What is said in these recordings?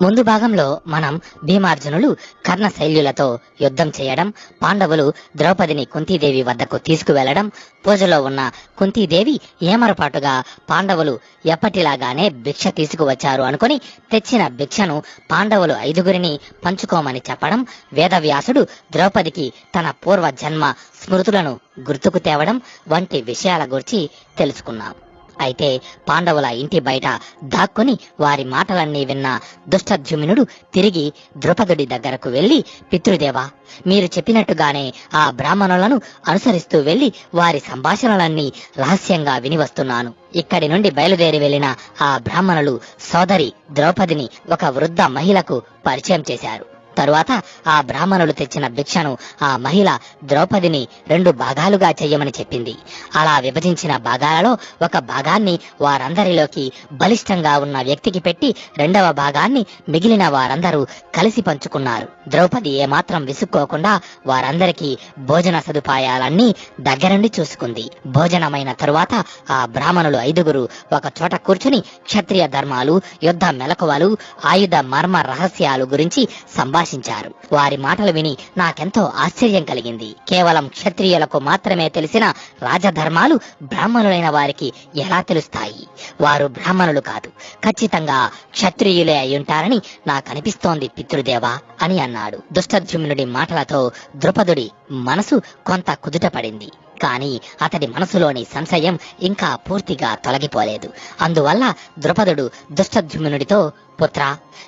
ముందు భాగంలో మనం భీమార్జునులు కర్ణ శైల్యులతో యుద్ధం చేయడం పాండవులు ద్రౌపదిని కుంతీదేవి వద్దకు తీసుకువెళ్ళడం పూజలో ఉన్న కుంతీదేవి ఏమరపాటుగా పాండవులు ఎప్పటిలాగానే భిక్ష తీసుకువచ్చారు అనుకుని తెచ్చిన భిక్షను పాండవులు ఐదుగురిని పంచుకోమని చెప్పడం వేదవ్యాసుడు ద్రౌపదికి తన పూర్వ జన్మ స్మృతులను గుర్తుకు తేవడం వంటి విషయాల గురించి తెలుసుకున్నాం. అయితే పాండవుల ఇంటి బయట దాక్కుని వారి మాటలన్నీ విన్న దుష్టద్యుమ్నుడు తిరిగి ద్రుపదుడి దగ్గరకు వెళ్ళి పితృదేవా మీరు చెప్పినట్టుగానే ఆ బ్రాహ్మణులను అనుసరిస్తూ వెళ్ళి వారి సంభాషణలన్నీ రహస్యంగా విని వస్తున్నాను ఇక్కడి నుండి బయలుదేరి వెళ్ళిన ఆ బ్రాహ్మణులు సోదరి ద్రౌపదిని ఒక వృద్ధ మహిళకు పరిచయం చేశారు. తరువాత ఆ బ్రాహ్మణులు తెచ్చిన భిక్షను ఆ మహిళ ద్రౌపదిని రెండు భాగాలుగా చెయ్యమని చెప్పింది. అలా విభజించిన భాగాలలో ఒక భాగాన్ని వారందరిలోకి బలిష్టంగా ఉన్న వ్యక్తికి పెట్టి రెండవ భాగాన్ని మిగిలిన వారందరూ కలిసి పంచుకున్నారు. ద్రౌపది ఏమాత్రం విసుక్కోకుండా వారందరికీ భోజన సదుపాయాలన్నీ దగ్గరుండి చూసుకుంది. భోజనమైన తరువాత ఆ బ్రాహ్మణులు ఐదుగురు ఒక చోట కూర్చుని క్షత్రియ ధర్మాలు యుద్ధ మెలకువలు ఆయుధ మర్మ రహస్యాలు గురించి సంభాషించారు వారి మాటలు విని నాకెంతో ఆశ్చర్యం కలిగింది. కేవలం క్షత్రియులకు మాత్రమే తెలిసిన రాజధర్మాలు బ్రాహ్మణులైన వారికి ఎలా తెలుస్తాయి? వారు బ్రాహ్మణులు కాదు. ఖచ్చితంగా క్షత్రియులే అయ్యుంటారని నాకనిపిస్తోంది పితృదేవా అని అన్నాడు. దుష్టద్యుమ్నుడి మాటలతో ద్రుపదుడి మనసు కొంత కుదుటపడింది. కానీ అతడి మనసులోని సంశయం ఇంకా పూర్తిగా తొలగిపోలేదు. అందువల్ల ద్రుపదుడు దుష్టద్యుమ్నుడితో పుత్ర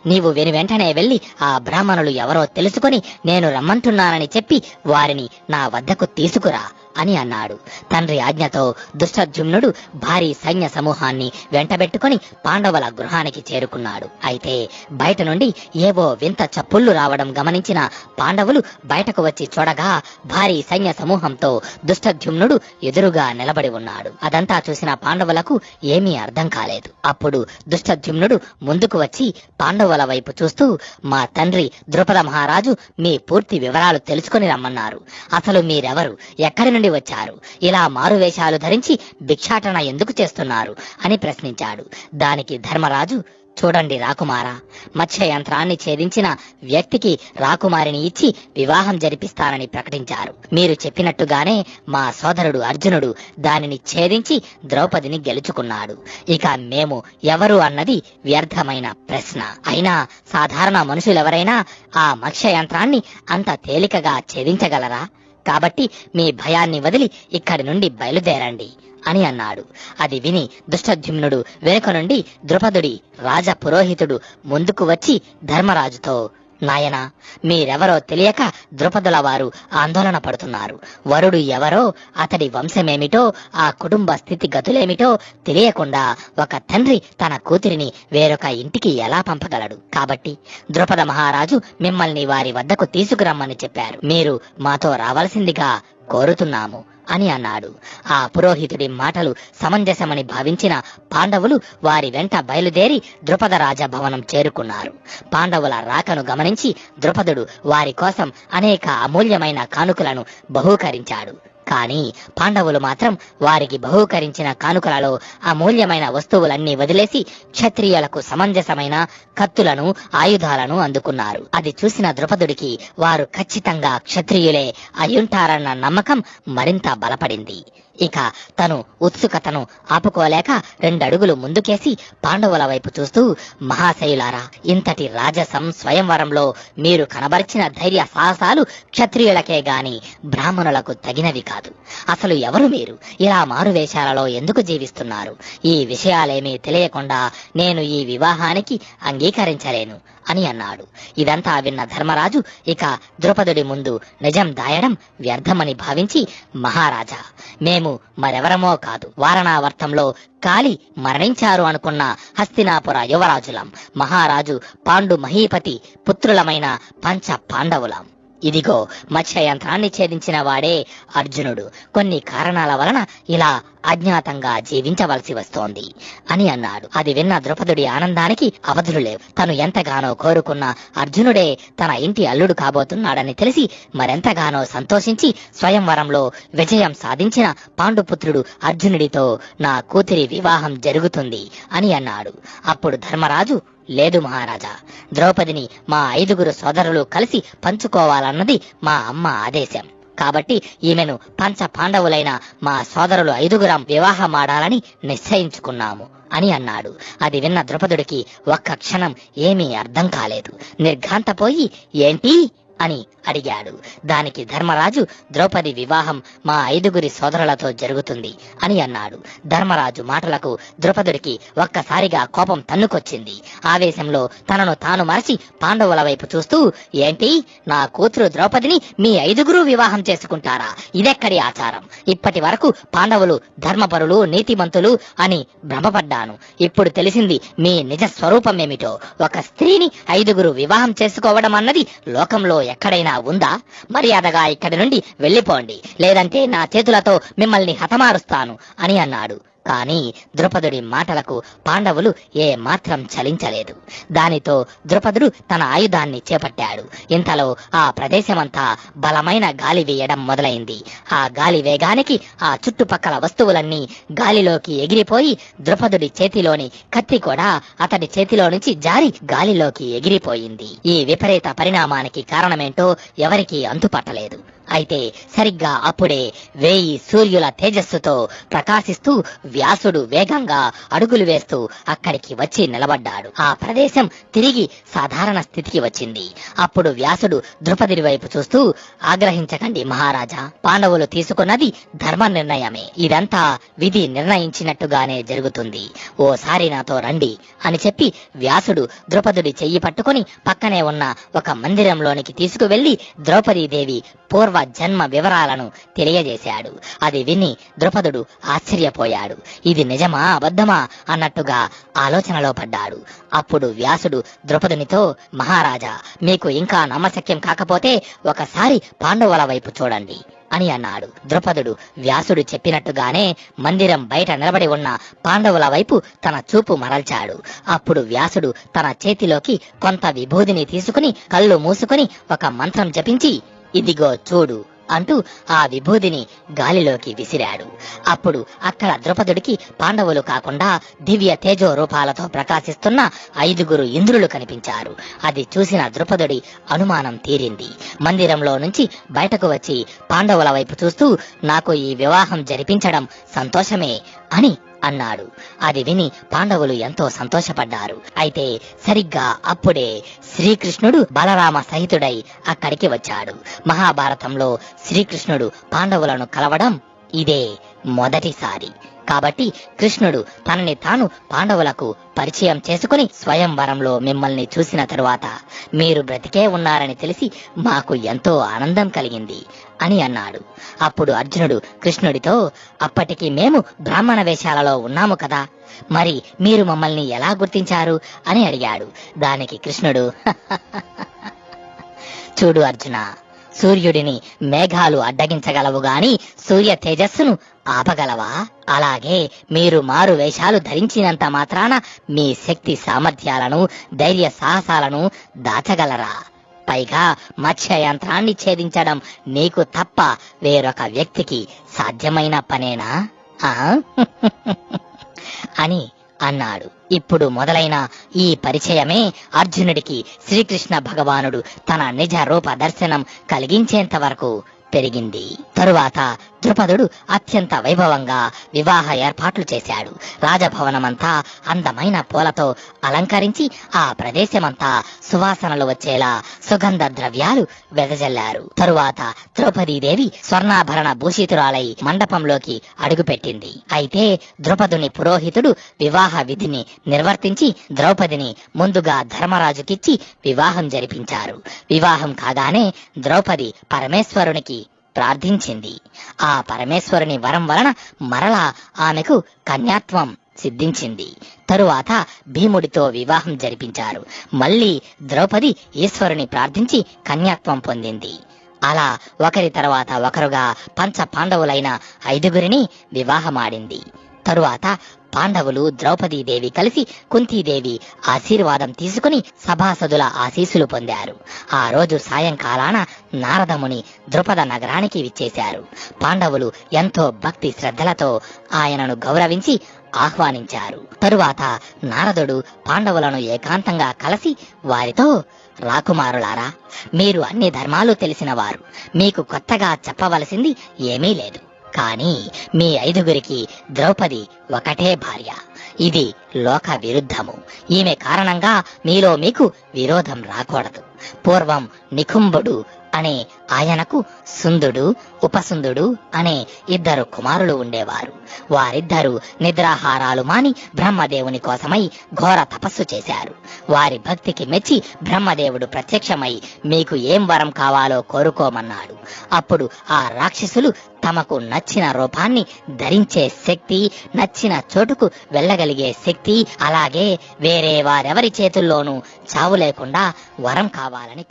నీవు వెను వెంటనే వెళ్ళి ఆ బ్రాహ్మణులు ఎవరో తెలుసుకుని నేను రమ్మంటున్నానని చెప్పి వారిని నా వద్దకు తీసుకురా. అని అన్నాడు. తండ్రి ఆజ్ఞతో దుష్టద్యుమ్నుడు భారీ సైన్య సమూహాన్ని వెంటబెట్టుకుని పాండవుల గృహానికి చేరుకున్నాడు. అయితే బయట నుండి ఏవో వింత చప్పుళ్ళు రావడం గమనించిన పాండవులు బయటకు వచ్చి చూడగా భారీ సైన్య సమూహంతో దుష్టద్యుమ్నుడు ఎదురుగా నిలబడి ఉన్నాడు. అదంతా చూసిన పాండవులకు ఏమీ అర్థం కాలేదు. అప్పుడు దుష్టద్యుమ్నుడు ముందుకు వచ్చి పాండవుల వైపు చూస్తూ మా తండ్రి ద్రుపద మహారాజు మీ పూర్తి వివరాలు తెలుసుకుని రమ్మన్నారు. అసలు మీరెవరు? ఎక్కడి నుండి వచ్చారు. ఇలా మారువేషాలు ధరించి భిక్షాటన ఎందుకు చేస్తున్నారు? అని ప్రశ్నించాడు. దానికి ధర్మరాజు చూడండి రాకుమారా మత్స్య యంత్రాన్ని ఛేదించిన వ్యక్తికి రాకుమారిని ఇచ్చి వివాహం జరిపిస్తానని ప్రకటించారు. మీరు చెప్పినట్టుగానే మా సోదరుడు అర్జునుడు దానిని ఛేదించి ద్రౌపదిని గెలుచుకున్నాడు. ఇక మేము ఎవరు అన్నది వ్యర్థమైన ప్రశ్న. అయినా సాధారణ మనుషులెవరైనా ఆ మత్స్య యంత్రాన్ని అంత తేలికగా ఛేదించగలరా? కాబట్టి మీ భయాన్ని వదిలి ఇక్కడి నుండి బయలుదేరండి అని అన్నాడు. అది విని దుష్టద్యుమ్నుడు వెనుక నుండి ద్రుపదుడి రాజ పురోహితుడు ముందుకు వచ్చి ధర్మరాజుతో నాయనా మీరెవరో తెలియక ద్రుపదుల వారు ఆందోళన పడుతున్నారు. వరుడు ఎవరో అతడి వంశమేమిటో ఆ కుటుంబ స్థితి గతులేమిటో తెలియకుండా ఒక తండ్రి తన కూతురిని వేరొక ఇంటికి ఎలా పంపగలడు? కాబట్టి ద్రుపద మహారాజు మిమ్మల్ని వారి వద్దకు తీసుకురమ్మని చెప్పారు. మీరు మాతో రావలసిందిగా కోరుతున్నాము అని అన్నాడు. ఆ పురోహితుడి మాటలు సమంజసమని భావించిన పాండవులు వారి వెంట బయలుదేరి ద్రుపద రాజభవనం చేరుకున్నారు. పాండవుల రాకను గమనించి ద్రుపదుడు వారి కోసం అనేక అమూల్యమైన కానుకలను బహూకరించాడు. కానీ పాండవులు మాత్రం వారికి బహూకరించిన కానుకలలో అమూల్యమైన వస్తువులన్నీ వదిలేసి క్షత్రియులకు సమంజసమైన కత్తులను ఆయుధాలను అందుకున్నారు. అది చూసిన ద్రుపదుడికి వారు ఖచ్చితంగా క్షత్రియులే అయ్యుంటారన్న నమ్మకం మరింత బలపడింది. ఇక తను ఉత్సుకతను ఆపుకోలేక రెండడుగులు ముందుకేసి పాండవుల వైపు చూస్తూ మహాశయులారా ఇంతటి రాజసం స్వయంవరంలో మీరు కనబరిచిన ధైర్య సాహసాలు క్షత్రియులకే గాని బ్రాహ్మణులకు తగినవి కాదు. అసలు ఎవరు మీరు? ఇలా మారువేషాలలో ఎందుకు జీవిస్తున్నారు? ఈ విషయాలేమీ తెలియకుండా నేను ఈ వివాహానికి అంగీకరించలేను అని అన్నాడు. ఇదంతా విన్న ధర్మరాజు ఇక ద్రుపదుడి ముందు నిజం దాయడం వ్యర్థమని భావించి మహారాజా మేము మరెవరమో కాదు. వారణావర్తంలో కాలి మరణించారు అనుకున్న హస్తినాపుర యువరాజులం. మహారాజు పాండు మహీపతి పుత్రులమైన పంచ పాండవులం. ఇదిగో మత్స్య యంత్రాన్ని ఛేదించిన వాడే అర్జునుడు. కొన్ని కారణాల వలన ఇలా అజ్ఞాతంగా జీవించవలసి వస్తోంది అని అన్నాడు. అది విన్న ద్రుపదుడి ఆనందానికి అవధులు లేవు. తను ఎంతగానో కోరుకున్న అర్జునుడే తన ఇంటి అల్లుడు కాబోతున్నాడని తెలిసి మరెంతగానో సంతోషించి స్వయంవరంలో విజయం సాధించిన పాండుపుత్రుడు అర్జునుడితో నా కూతురి వివాహం జరుగుతుంది అని అన్నాడు. అప్పుడు ధర్మరాజు లేదు మహారాజా. ద్రౌపదిని మా ఐదుగురు సోదరులు కలిసి పంచుకోవాలన్నది మా అమ్మ ఆదేశం. కాబట్టి ఈమెను పంచ పాండవులైన మా సోదరులు ఐదుగురం వివాహమాడాలని నిశ్చయించుకున్నాము అని అన్నాడు. అది విన్న ద్రుపదుడికి ఒక్క క్షణం ఏమీ అర్థం కాలేదు. నిర్ఘాంతపోయి ఏంటి? అని అడిగాడు. దానికి ధర్మరాజు ద్రౌపది వివాహం మా ఐదుగురి సోదరులతో జరుగుతుంది అని అన్నాడు. ధర్మరాజు మాటలకు ద్రౌపదుడికి ఒక్కసారిగా కోపం తన్నుకొచ్చింది. ఆవేశంలో తనను తాను మరచి పాండవుల వైపు చూస్తూ ఏంటి నా కూతురు ద్రౌపదిని మీ ఐదుగురు వివాహం చేసుకుంటారా? ఇదెక్కడి ఆచారం? ఇప్పటి వరకు పాండవులు ధర్మపరులు నీతిమంతులు అని భ్రమపడ్డాను. ఇప్పుడు తెలిసింది మీ నిజ స్వరూపం ఏమిటో ఒక స్త్రీని ఐదుగురు వివాహం చేసుకోవడం అన్నది లోకంలో ఎక్కడైనా ఉందా? మర్యాదగా ఇక్కడి నుండి వెళ్ళిపోండి. లేదంటే నా చేతులతో మిమ్మల్ని హతమారుస్తాను అని అన్నాడు. కానీ ద్రుపదుడి మాటలకు పాండవులు ఏ మాత్రం చలించలేదు. దానితో ద్రుపదుడు తన ఆయుధాన్ని చేపట్టాడు. ఇంతలో ఆ ప్రదేశమంతా బలమైన గాలి వేయడం మొదలైంది. ఆ గాలి వేగానికి ఆ చుట్టుపక్కల వస్తువులన్నీ గాలిలోకి ఎగిరిపోయి ద్రుపదుడి చేతిలోని కత్తి కూడా అతడి చేతిలో నుంచి జారి గాలిలోకి ఎగిరిపోయింది. ఈ విపరీత పరిణామానికి కారణమేంటో ఎవరికీ అంతుపట్టలేదు. అయితే సరిగ్గా అప్పుడే వేయి సూర్యుల తేజస్సుతో ప్రకాశిస్తూ వ్యాసుడు వేగంగా అడుగులు వేస్తూ అక్కడికి వచ్చి నిలబడ్డాడు. ఆ ప్రదేశం తిరిగి సాధారణ స్థితికి వచ్చింది. అప్పుడు వ్యాసుడు ద్రుపదిడి వైపు చూస్తూ ఆగ్రహించకండి మహారాజా పాండవులు తీసుకున్నది ధర్మ నిర్ణయమే. ఇదంతా విధి నిర్ణయించినట్టుగానే జరుగుతుంది. ఓసారి నాతో రండి అని చెప్పి వ్యాసుడు ద్రుపదుడి చెయ్యి పట్టుకుని పక్కనే ఉన్న ఒక మందిరంలోనికి తీసుకువెళ్ళి ద్రౌపదీదేవి పూర్వ జన్మ వివరాలను తెలియజేశాడు. అది విని ద్రుపదుడు ఆశ్చర్యపోయాడు. ఇది నిజమా అబద్ధమా అన్నట్టుగా ఆలోచనలో పడ్డాడు. అప్పుడు వ్యాసుడు ద్రుపదునితో మహారాజా మీకు ఇంకా నమ్మశక్యం కాకపోతే ఒకసారి పాండవుల వైపు చూడండి అని అన్నాడు. ద్రుపదుడు వ్యాసుడు చెప్పినట్టుగానే మందిరం బయట నిలబడి ఉన్న పాండవుల వైపు తన చూపు మరల్చాడు. అప్పుడు వ్యాసుడు తన చేతిలోకి కొంత విభూదిని తీసుకుని కళ్ళు మూసుకుని ఒక మంత్రం జపించి ఇదిగో చూడు అంటూ ఆ విభూదిని గాలిలోకి విసిరాడు. అప్పుడు అక్కడ ద్రుపదుడికి పాండవులు కాకుండా దివ్య తేజో రూపాలతో ప్రకాశిస్తున్న ఐదుగురు ఇంద్రులు కనిపించారు. అది చూసిన ద్రుపదుడి అనుమానం తీరింది. మందిరంలో నుంచి బయటకు వచ్చి పాండవుల వైపు చూస్తూ నాకు ఈ వివాహం జరిపించడం సంతోషమే అని అన్నాడు. అది విని పాండవులు ఎంతో సంతోషపడ్డారు. అయితే సరిగ్గా అప్పుడే శ్రీకృష్ణుడు బలరామ సహితుడై అక్కడికి వచ్చాడు. మహాభారతంలో శ్రీకృష్ణుడు పాండవులను కలవడం ఇదే మొదటిసారి. కాబట్టి కృష్ణుడు తనని తాను పాండవులకు పరిచయం చేసుకుని స్వయంవరంలో మిమ్మల్ని చూసిన తరువాత మీరు బ్రతికే ఉన్నారని తెలిసి మాకు ఎంతో ఆనందం కలిగింది అని అన్నాడు. అప్పుడు అర్జునుడు కృష్ణుడితో అప్పటికి మేము బ్రాహ్మణ వేషాలలో ఉన్నాము కదా మరి మీరు మమ్మల్ని ఎలా గుర్తించారు? అని అడిగాడు. దానికి కృష్ణుడు చూడు అర్జున సూర్యుడిని మేఘాలు అడ్డగించగలవు గాని సూర్య తేజస్సును ఆపగలవా? అలాగే మీరు మారు వేషాలు ధరించినంత మాత్రాన మీ శక్తి సామర్థ్యాలను ధైర్య సాహసాలను దాచగలరా? పైగా మత్స్య యంత్రాన్ని ఛేదించడం నీకు తప్ప వేరొక వ్యక్తికి సాధ్యమైన పనేనా? ఆ? అని అన్నాడు. ఇప్పుడు మొదలైన ఈ పరిచయమే అర్జునుడికి శ్రీకృష్ణ భగవానుడు తన నిజ రూప దర్శనం కలిగించేంత వరకు పెరిగింది. తరువాత ద్రుపదుడు అత్యంత వైభవంగా వివాహ ఏర్పాట్లు చేశాడు. రాజభవనమంతా అందమైన పూలతో అలంకరించి ఆ ప్రదేశమంతా సువాసనలు వచ్చేలా సుగంధ ద్రవ్యాలు వెదజల్లారు. తరువాత ద్రౌపదీదేవి స్వర్ణాభరణ భూషితురాలై మండపంలోకి అడుగుపెట్టింది. అయితే ద్రుపదుని పురోహితుడు వివాహ విధిని నిర్వర్తించి ద్రౌపదిని ముందుగా ధర్మరాజుకిచ్చి వివాహం జరిపించారు. వివాహం కాగానే ద్రౌపది పరమేశ్వరునికి ప్రార్థించింది. ఆ పరమేశ్వరుని వరం వలన మరలా ఆమెకు కన్యాత్వం సిద్ధించింది. తరువాత భీముడితో వివాహం జరిపించారు. మళ్ళీ ద్రౌపది ఈశ్వరుని ప్రార్థించి కన్యాత్వం పొందింది. అలా ఒకరి తర్వాత ఒకరుగా పంచ పాండవులైన ఐదుగురిని వివాహమాడింది. తరువాత పాండవులు ద్రౌపదీదేవి కలిసి కుంతీదేవి ఆశీర్వాదం తీసుకుని సభాసదుల ఆశీస్సులు పొందారు. ఆ రోజు సాయంకాలాన నారదముని ద్రుపద నగరానికి విచ్చేశారు. పాండవులు ఎంతో భక్తి శ్రద్ధలతో ఆయనను గౌరవించి ఆహ్వానించారు. తరువాత నారదుడు పాండవులను ఏకాంతంగా కలిసి వారితో రాకుమారులారా మీరు అన్ని ధర్మాలు తెలిసిన వారు. మీకు కొత్తగా చెప్పవలసింది ఏమీ లేదు. కానీ మీ ఐదుగురికి ద్రౌపది ఒకటే భార్య. ఇది లోక విరుద్ధము ఈమె కారణంగా మీలో మీకు విరోధం రాకూడదు. పూర్వం నికుంభుడు అనే ఆయనకు సుందుడు ఉపసుందుడు అనే ఇద్దరు కుమారులు ఉండేవారు. వారిద్దరూ నిద్రాహారాలు మాని బ్రహ్మదేవుని కోసమై ఘోర తపస్సు చేశారు. వారి భక్తికి మెచ్చి బ్రహ్మదేవుడు ప్రత్యక్షమై మీకు ఏం వరం కావాలో కోరుకోమన్నాడు. అప్పుడు ఆ రాక్షసులు తమకు నచ్చిన రూపాన్ని ధరించే శక్తి నచ్చిన చోటుకు వెళ్ళగలిగే శక్తి అలాగే వేరే వారెవరి చేతుల్లోనూ చావు లేకుండా వరం కావాలని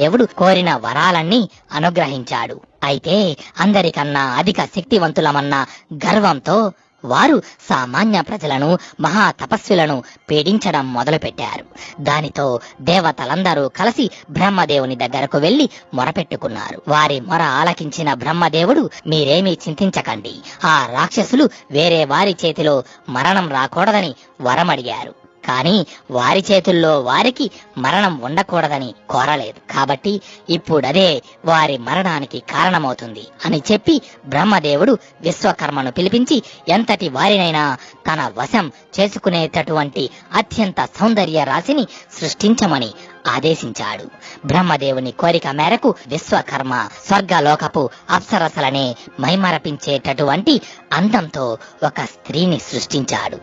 దేవుడు కోరిన వరాలన్నీ అనుగ్రహించాడు. అయితే అందరికన్నా అధిక శక్తివంతులమన్న గర్వంతో వారు సామాన్య ప్రజలను మహా తపస్సులను పీడించడం మొదలుపెట్టారు. దానితో దేవతలందరూ కలిసి బ్రహ్మదేవుని దగ్గరకు వెళ్ళి మొరపెట్టుకున్నారు. వారి మొర ఆలకించిన బ్రహ్మదేవుడు మీరేమీ చింతించకండి. ఆ రాక్షసులు వేరే వారి చేతిలో మరణం రాకూడదని వరమడిగారు. కానీ వారి చేతుల్లో వారికి మరణం ఉండకూడదని కోరలేదు. కాబట్టి ఇప్పుడదే వారి మరణానికి కారణమవుతుంది అని చెప్పి బ్రహ్మదేవుడు విశ్వకర్మను పిలిపించి ఎంతటి వారినైనా తన వశం చేసుకునేటటువంటి అత్యంత సౌందర్య రాశిని సృష్టించమని ఆదేశించాడు. బ్రహ్మదేవుని కోరిక మేరకు విశ్వకర్మ స్వర్గలోకపు అప్సరసలనే మైమరపించేటటువంటి అందంతో ఒక స్త్రీని సృష్టించాడు.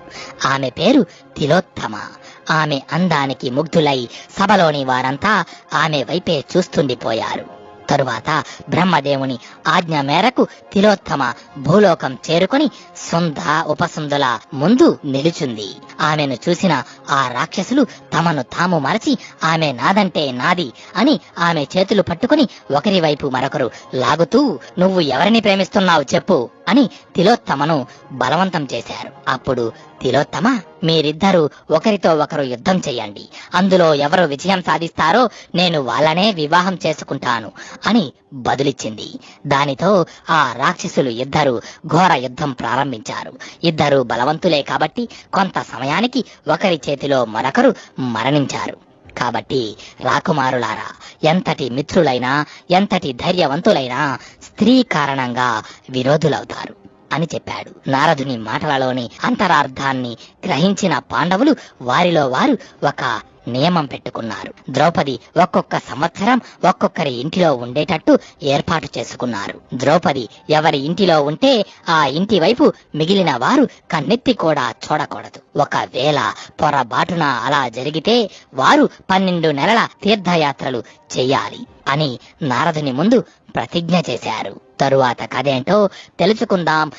ఆమె పేరు తిలోత్తమ. ఆమె అందానికి ముగ్ధులై సభలోని వారంతా ఆమె వైపే చూస్తుండిపోయారు. తరువాత బ్రహ్మదేవుని ఆజ్ఞ మేరకు తిలోత్తమ భూలోకం చేరుకొని సుంద ఉపసుందుల ముందు నిలుచుంది. ఆమెను చూసిన ఆ రాక్షసులు తమను తాము మరచి ఆమె నాదంటే నాది అని ఆమె చేతులు పట్టుకుని ఒకరి వైపు మరొకరు లాగుతూ నువ్వు ఎవరిని ప్రేమిస్తున్నావు చెప్పు. అని తిలోత్తమను బలవంతం చేశారు. అప్పుడు తిలోత్తమ మీరిద్దరూ ఒకరితో ఒకరు యుద్ధం చెయ్యండి అందులో ఎవరు విజయం సాధిస్తారో నేను వాళ్ళనే వివాహం చేసుకుంటాను అని బదులిచ్చింది. దానితో ఆ రాక్షసులు ఇద్దరు ఘోర యుద్ధం ప్రారంభించారు. ఇద్దరు బలవంతులే కాబట్టి కొంత సమయానికి ఒకరి చేతిలో మరొకరు మరణించారు. కాబట్టి రాకుమారులారా ఎంతటి మిత్రులైనా ఎంతటి ధైర్యవంతులైనా స్త్రీ కారణంగా విరోధులవుతారు. అని చెప్పాడు. నారదుని మాటలలోని అంతరార్థాన్ని గ్రహించిన పాండవులు వారిలో వారు ఒక నియమం పెట్టుకున్నారు. ద్రౌపది ఒక్కొక్క సంవత్సరం ఒక్కొక్కరి ఇంటిలో ఉండేటట్టు ఏర్పాటు చేసుకున్నారు. ద్రౌపది ఎవరి ఇంటిలో ఉంటే ఆ ఇంటి వైపు మిగిలిన వారు కన్నెత్తి కూడా చూడకూడదు. ఒకవేళ పొరబాటున అలా జరిగితే వారు పన్నెండు నెలల తీర్థయాత్రలు చెయ్యాలి అని నారదుని ముందు ప్రతిజ్ఞ చేశారు. తరువాత కదేంటో తెలుసుకుందాం.